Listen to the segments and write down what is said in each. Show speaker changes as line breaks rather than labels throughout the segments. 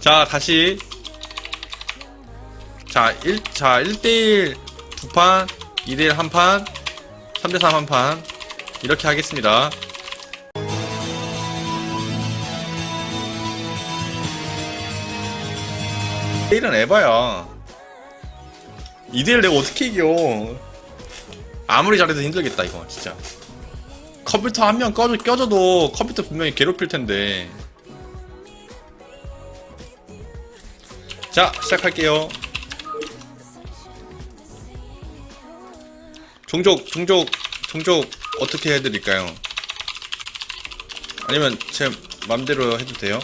자, 다시. 자, 1, 자, 1대1 두 판, 2대1 한 판, 3대3 한 판. 이렇게 하겠습니다. 1은 에바야. 2대1 내가 어떻게 이겨. 아무리 잘해도 힘들겠다, 이거, 진짜. 컴퓨터 한 명 껴줘도 컴퓨터 분명히 괴롭힐 텐데. 자, 시작할게요. 종족, 종족, 종족 어떻게 해드릴까요? 아니면 제 맘대로 해도 돼요?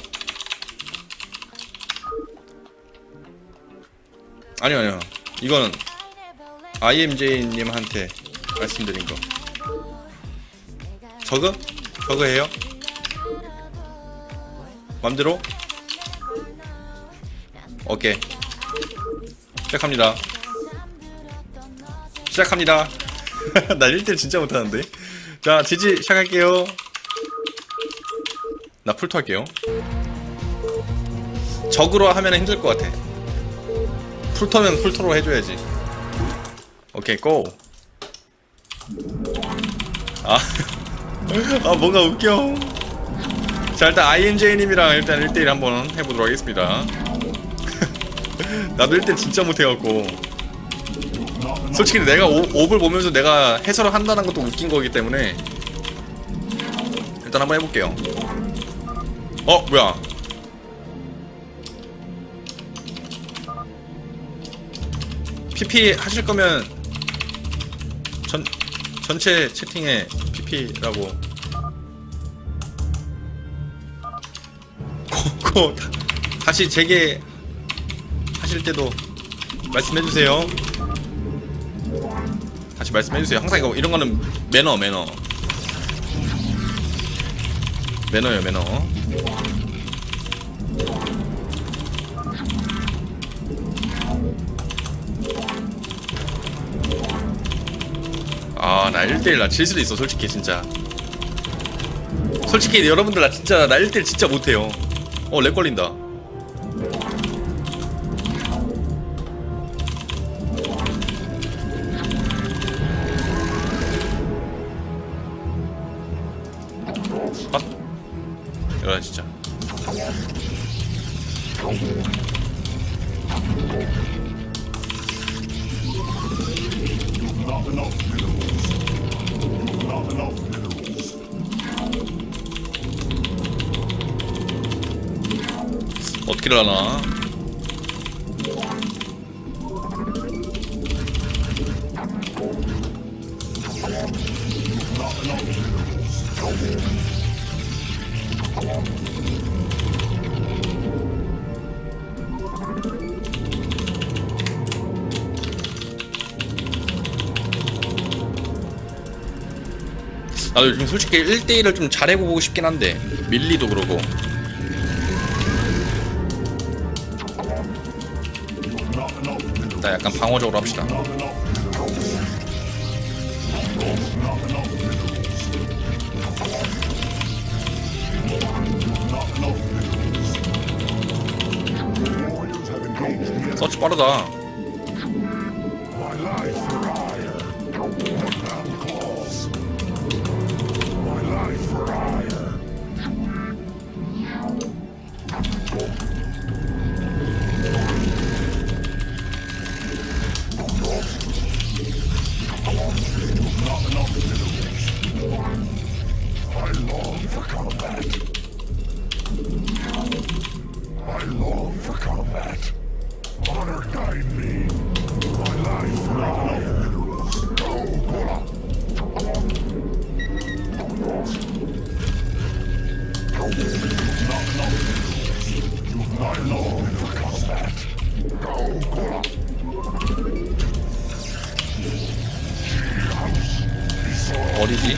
아니요, 아니요. 이거는 IMJ님한테 말씀드린 거. 저거? 저거 해요? 맘대로? 오케이. 시작합니다. 시작합니다. 나 1대 진짜 못하는데. 자, 지지 시작할게요. 나 풀토 할게요. 적으로 하면 힘들 것 같아. 풀토면 풀토로 해줘야지. 오케이, 고. 아, 아 뭔가 웃겨. 자, 일단 INJ님이랑 일단 1대1 한번 해보도록 하겠습니다. 나도 1대 진짜 못해갖고. 솔직히 내가 오, 옵을 보면서 내가 해설을 한다는 것도 웃긴 거기 때문에 일단 한번 해볼게요. 어 뭐야? PP 하실 거면 전 전체 채팅에 PP라고 고, 고 다시 재개 하실 때도 말씀해 주세요. 다시 말씀해 주세요. 항상 이거 이런 거는 매너 매너 매너요 매너. 아, 나 1대1 나 질 수도 있어, 솔직히, 진짜. 솔직히, 여러분들, 나 진짜, 나 1대1 진짜 못해요. 어, 렉 걸린다. 아? 이거 진짜. 어떻게 하나? 나도 요즘 솔직히 1대1을 좀 잘해보고 싶긴 한데 밀리도 그러고. 나 약간 방어적으로 합시다. 서치 빠르다
combat. Honor guide me. My life for hire. Go, Kola. I long for combat. Go, Kola.
어디지?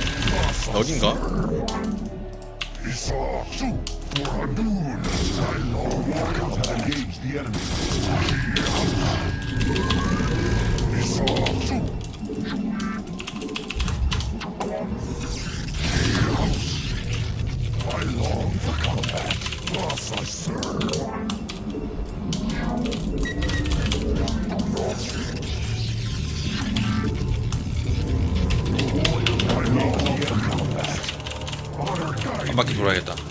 여긴가?
한 바퀴 돌아야겠다.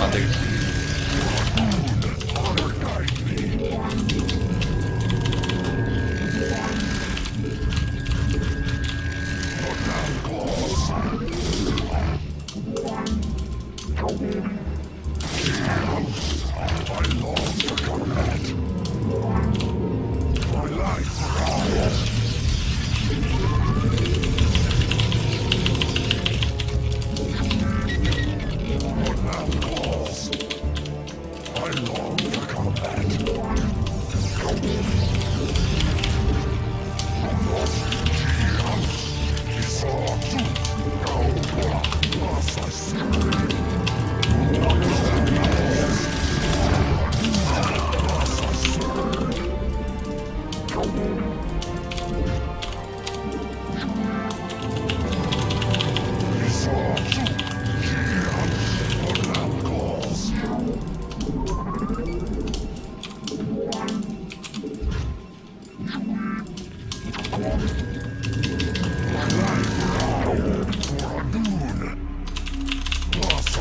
안 되겠다.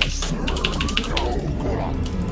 Yes,
sir. Go, go on.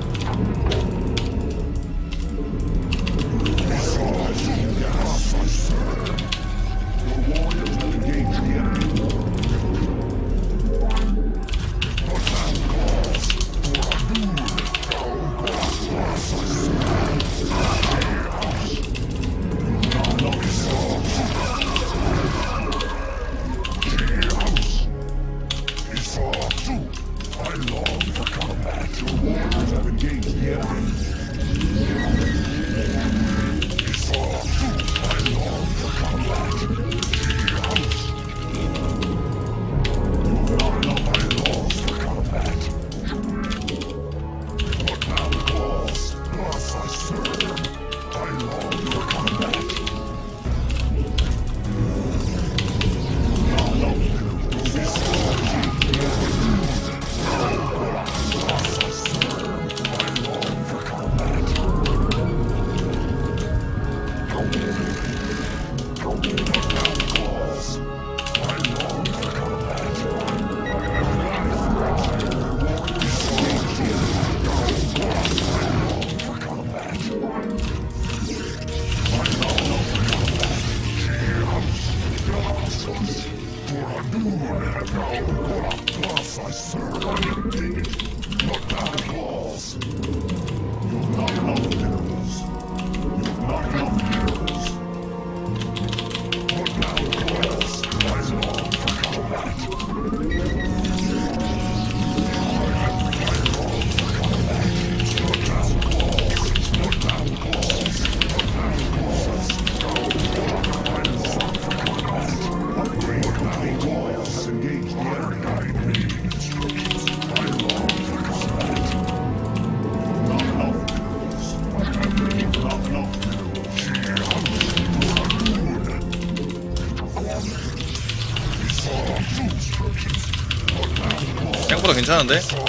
괜찮은데?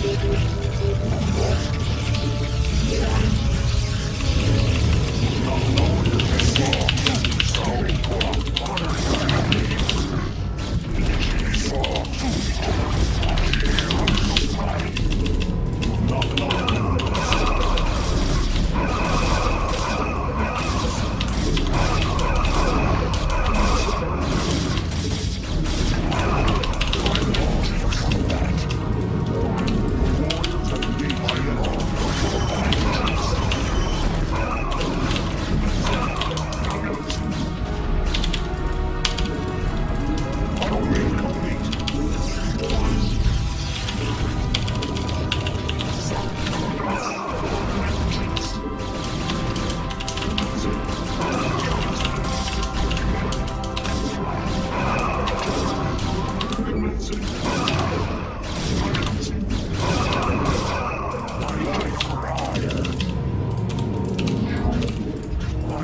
すごいな。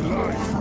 life.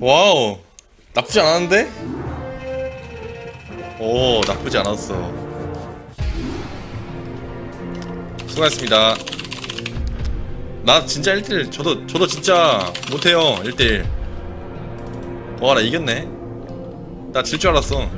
와우. 나쁘지 않았는데? 오 나쁘지 않았어. 수고하셨습니다. 나 진짜 1대1 저도 저도 진짜 못해요 1대1 와나 이겼네. 나 질 줄 알았어